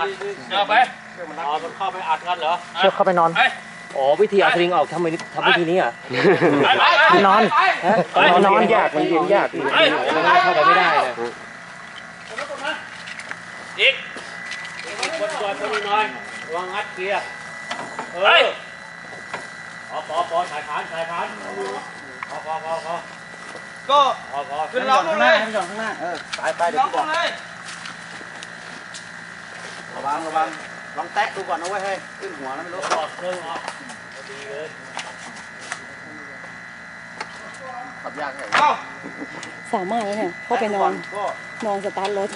อัดกันเหรอเชือกเข้าไปนอนอ๋อวิธีเอาสลิงออกทำไมทำวิธีนี้อะไปนอนนอนนอนยากมันเย็นยากมันเข้าไปไม่ได้เลยอีกคนตัวคนน้อยระวังงัดเกียร์เออพอพอพอถ่ายฐานถ่ายฐานพอพอพอพอก็พอพอขึ้นล็อกลงเลยจอดข้างหน้าเออไปไปเดี๋ยวลงเลย ระวังระวังลองแตะดูก่อนนะเว้ยเฮ้ยขึ้นหัวแล้วไม่รู้ถอดเครื่องออกดีเลยขับยากแค่สามารถแล้วเนี่ยเข้าไปนอนก็นอนสตาร์ทรถ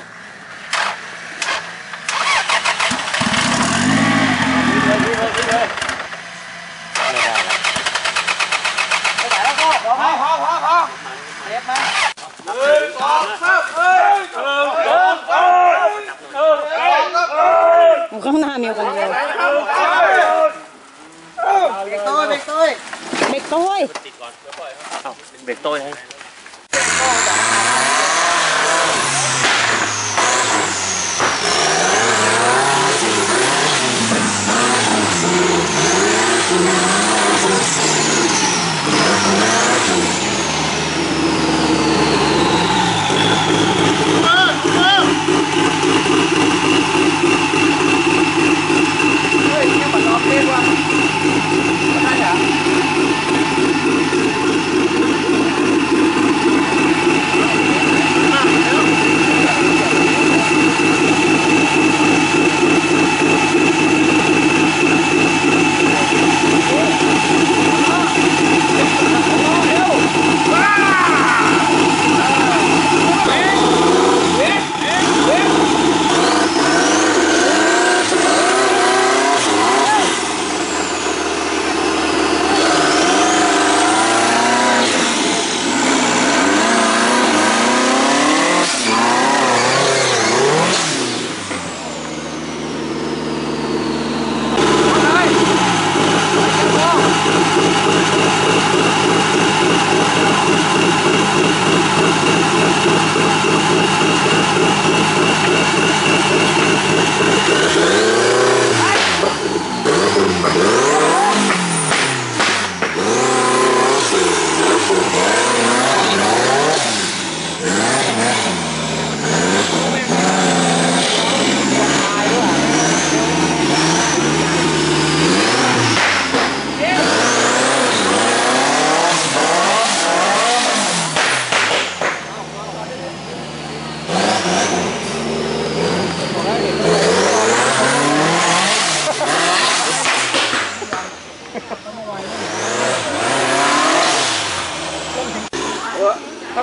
พอพอพอพอพอเรียบมาหนึ่งสองสามเอ้ยหนึ่งสองสามเอ้ยหนึ่งสองสามเอ้ย ข้างหน้ามีคนเดียว เบรกตัวเบรกตัว เด็กต้อยเบรกโต้ยให้ถ้า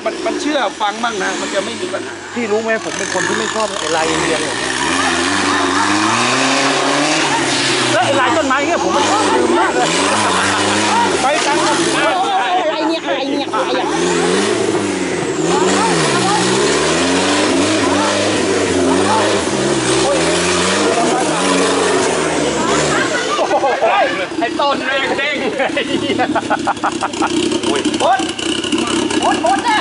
มันมันเชื่อฟังมั่งนะ มันจะไม่มีปัญหา พี่รู้ไหมผมเป็นคนที่ไม่ชอบไอ้ลายอินเดียเนี่ยแล้วไอ้ลายต้นไม้เนี่ยผมมันลืมมากเลยไปกันครับอะไรเนี่ยอะไรเนี่ยอะไรอะไอ้ต้นแม่งเด้งใครยังมั่วอะไรใครยั